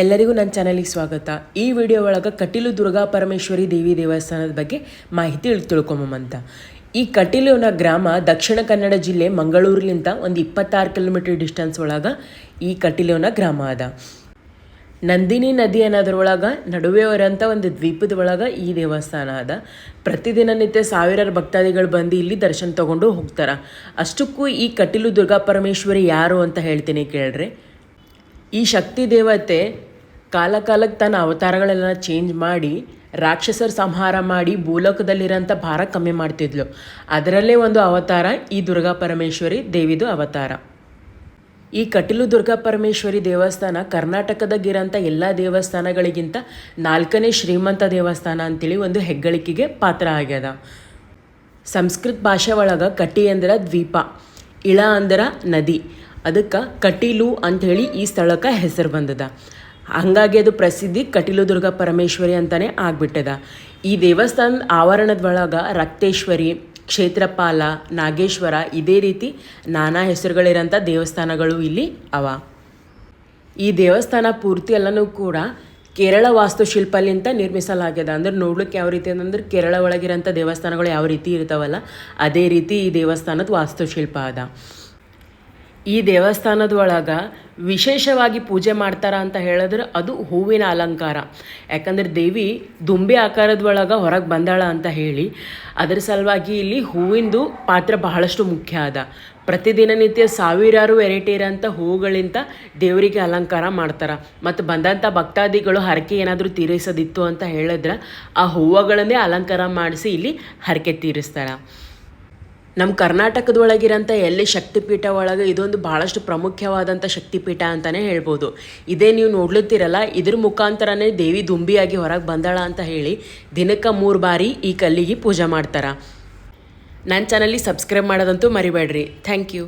ಎಲ್ಲರಿಗೂ ನನ್ನ ಚಾನಲಿಗೆ ಸ್ವಾಗತ. ಈ ವಿಡಿಯೋ ಒಳಗೆ ಕಟೀಲು ದುರ್ಗಾ ಪರಮೇಶ್ವರಿ ದೇವಿ ದೇವಸ್ಥಾನದ ಬಗ್ಗೆ ಮಾಹಿತಿ ತಿಳ್ಕೊಂಬಂತ ಈ ಕಟೀಲುನ ಗ್ರಾಮ ದಕ್ಷಿಣ ಕನ್ನಡ ಜಿಲ್ಲೆ ಮಂಗಳೂರಿನಿಂದ ಒಂದು ಇಪ್ಪತ್ತಾರು ಕಿಲೋಮೀಟರ್ ಡಿಸ್ಟೆನ್ಸ್ ಒಳಗೆ ಈ ಕಟೀಲುನ ಗ್ರಾಮ ಅದ. ನಂದಿನಿ ನದಿ ಅನ್ನೋದ್ರೊಳಗೆ ನಡುವೆ ಇರೋಂಥ ಒಂದು ದ್ವೀಪದ ಒಳಗೆ ಈ ದೇವಸ್ಥಾನ ಅದ. ಪ್ರತಿದಿನ ನಿತ್ಯ ಸಾವಿರಾರು ಭಕ್ತಾದಿಗಳು ಬಂದು ಇಲ್ಲಿ ದರ್ಶನ ತಗೊಂಡು ಹೋಗ್ತಾರೆ. ಅಷ್ಟಕ್ಕೂ ಈ ಕಟೀಲು ದುರ್ಗಾ ಪರಮೇಶ್ವರಿ ಯಾರು ಅಂತ ಹೇಳ್ತೀನಿ ಕೇಳ್ರಿ. ಈ ಶಕ್ತಿ ದೇವತೆ ಕಾಲಕಾಲಕ್ಕೆ ತನ್ನ ಅವತಾರಗಳೆಲ್ಲ ಚೇಂಜ್ ಮಾಡಿ, ರಾಕ್ಷಸರ ಸಂಹಾರ ಮಾಡಿ, ಭೂಲೋಕದಲ್ಲಿರೋಂಥ ಭಾರ ಕಮ್ಮಿ ಮಾಡ್ತಿದ್ಲು. ಅದರಲ್ಲೇ ಒಂದು ಅವತಾರ, ಈ ದುರ್ಗಾ ಪರಮೇಶ್ವರಿ ದೇವಿದು ಅವತಾರ. ಈ ಕಟೀಲು ದುರ್ಗಾ ಪರಮೇಶ್ವರಿ ದೇವಸ್ಥಾನ ಕರ್ನಾಟಕದಾಗಿರೋಂಥ ಎಲ್ಲ ದೇವಸ್ಥಾನಗಳಿಗಿಂತ ನಾಲ್ಕನೇ ಶ್ರೀಮಂತ ದೇವಸ್ಥಾನ ಅಂತೇಳಿ ಒಂದು ಹೆಗ್ಗಳಿಕೆಗೆ ಪಾತ್ರ ಆಗ್ಯದ. ಸಂಸ್ಕೃತ ಭಾಷೆ ಒಳಗೆ ಕಟಿ ಅಂದ್ರೆ ದ್ವೀಪ, ಇಳ ಅಂದ್ರೆ ನದಿ. ಅದಕ್ಕೆ ಕಟೀಲು ಅಂಥೇಳಿ ಈ ಸ್ಥಳಕ್ಕೆ ಹೆಸರು ಬಂದದ. ಹಂಗಾಗಿ ಅದು ಪ್ರಸಿದ್ಧಿ ಕಟೀಲು ದುರ್ಗಾ ಪರಮೇಶ್ವರಿ ಅಂತಾನೆ ಆಗ್ಬಿಟ್ಟದ. ಈ ದೇವಸ್ಥಾನದ ಆವರಣದ ಒಳಗೆ ರಕ್ತೇಶ್ವರಿ, ಕ್ಷೇತ್ರಪಾಲ, ನಾಗೇಶ್ವರ ಇದೇ ರೀತಿ ನಾನಾ ಹೆಸರುಗಳಿರೋಂಥ ದೇವಸ್ಥಾನಗಳು ಇಲ್ಲಿ ಅವ. ಈ ದೇವಸ್ಥಾನ ಪೂರ್ತಿ ಎಲ್ಲನೂ ಕೂಡ ಕೇರಳ ವಾಸ್ತುಶಿಲ್ಪಲಿಂತ ನಿರ್ಮಿಸಲಾಗ್ಯದ. ಅಂದ್ರೆ ನೋಡ್ಲಿಕ್ಕೆ ಯಾವ ರೀತಿ ಅಂತಂದ್ರೆ ಕೇರಳ ಒಳಗಿರೋಂಥ ದೇವಸ್ಥಾನಗಳು ಯಾವ ರೀತಿ ಇರ್ತಾವಲ್ಲ, ಅದೇ ರೀತಿ ಈ ದೇವಸ್ಥಾನದ ವಾಸ್ತುಶಿಲ್ಪ ಅದ. ಈ ದೇವಸ್ಥಾನದ ಒಳಗೆ ವಿಶೇಷವಾಗಿ ಪೂಜೆ ಮಾಡ್ತಾರ ಅಂತ ಹೇಳಿದ್ರೆ ಅದು ಹೂವಿನ ಅಲಂಕಾರ. ಯಾಕಂದ್ರೆ ದೇವಿ ದುಂಬಿ ಆಕಾರದ ಒಳಗೆ ಹೊರಗೆ ಬಂದಾಳ ಅಂತ ಹೇಳಿ, ಅದರ ಸಲುವಾಗಿ ಇಲ್ಲಿ ಹೂವಿಂದು ಪಾತ್ರ ಬಹಳಷ್ಟು ಮುಖ್ಯ ಅದ. ಪ್ರತಿದಿನ ನಿತ್ಯ ಸಾವಿರಾರು ವೆರೈಟಿ ಇರೋಂಥ ಹೂಗಳಿಂದ ದೇವರಿಗೆ ಅಲಂಕಾರ ಮಾಡ್ತಾರೆ. ಮತ್ತು ಬಂದಂಥ ಭಕ್ತಾದಿಗಳು ಹರಕೆ ಏನಾದರೂ ತೀರಿಸೋದಿತ್ತು ಅಂತ ಹೇಳಿದ್ರೆ ಆ ಹೂವುಗಳನ್ನೇ ಅಲಂಕಾರ ಮಾಡಿಸಿ ಇಲ್ಲಿ ಹರಕೆ ತೀರಿಸ್ತಾರೆ. ನಮ್ಮ ಕರ್ನಾಟಕದೊಳಗಿರೋಂಥ ಎಲ್ಲಿ ಶಕ್ತಿಪೀಠ ಒಳಗೆ ಇದೊಂದು ಭಾಳಷ್ಟು ಪ್ರಮುಖವಾದಂಥ ಶಕ್ತಿಪೀಠ ಅಂತಲೇ ಹೇಳ್ಬೋದು. ಇದೇ ನೀವು ನೋಡ್ಲತ್ತೀರಲ್ಲ, ಇದ್ರ ಮುಖಾಂತರನೇ ದೇವಿ ದುಂಬಿಯಾಗಿ ಹೊರಗೆ ಬಂದಾಳ ಅಂತ ಹೇಳಿ ದಿನಕ್ಕೆ ಮೂರು ಬಾರಿ ಈ ಕಲ್ಲಿಗೆ ಪೂಜೆ ಮಾಡ್ತಾರೆ. ನನ್ನ ಚಾನಲ್ಲಿ ಸಬ್ಸ್ಕ್ರೈಬ್ ಮಾಡೋದಂತೂ ಮರಿಬೇಡ್ರಿ. Thank you